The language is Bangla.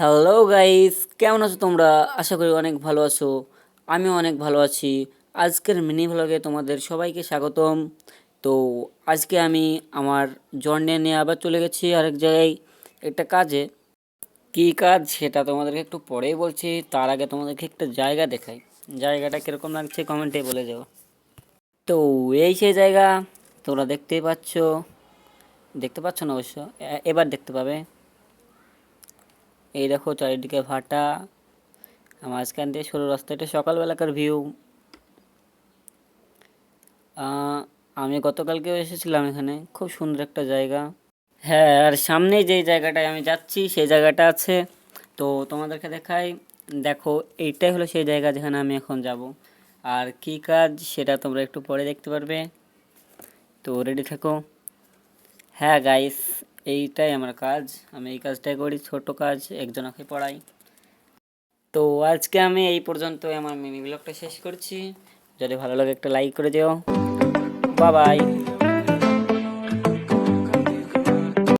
হ্যালো গাইস কেমন আছো তোমরা? আশা করি অনেক ভালো আছো। আমিও অনেক ভালো আছি। আজকের মিনি ভ্লগে তোমাদের সবাইকে স্বাগতম। তো আজকে আমি আমার জন্ডে নিয়ে আবার চলে গেছি আরেক জায়গায় একটা কাজে। কী কাজ সেটা তোমাদেরকে একটু পরেই বলছি। তার আগে তোমাদেরকে একটা জায়গা দেখাই। জায়গাটা কীরকম লাগছে কমেন্টে বলে যাও। তো এই সেই জায়গা, তোমরা দেখতেই পাচ্ছ। দেখতে পাচ্ছ না অবশ্য? এবার দেখতে পাবে। এই দেখো চারিদিকে ভাটা মাঝখান দিয়ে সরু রাস্তা, এটা সকালবেলাকার ভিউ আমি গতকালকেও এসেছিলাম এখানে, খুব সুন্দর একটা জায়গা। হ্যাঁ আর সামনেই যেই জায়গাটায় আমি যাচ্ছি, সেই জায়গাটা আছে। তো তোমাদেরকে দেখাই, দেখো, এইটাই হলো সেই জায়গা যেখানে আমি এখন যাব। আর কি কাজ, সেটা তোমরা একটু পরে দেখতে পারবে। তো রেডি থাকো। হ্যাঁ গাইস এইটাই আমার কাজ। আমি এই কাজটাই করি, ছোট কাজ, একজনকে পড়াই। তো আজকে আমি এই পর্যন্ত আমার মিনি ব্লগটা শেষ করছি। যদি ভালো লাগে একটা লাইক করে দিও। বাবাই বাই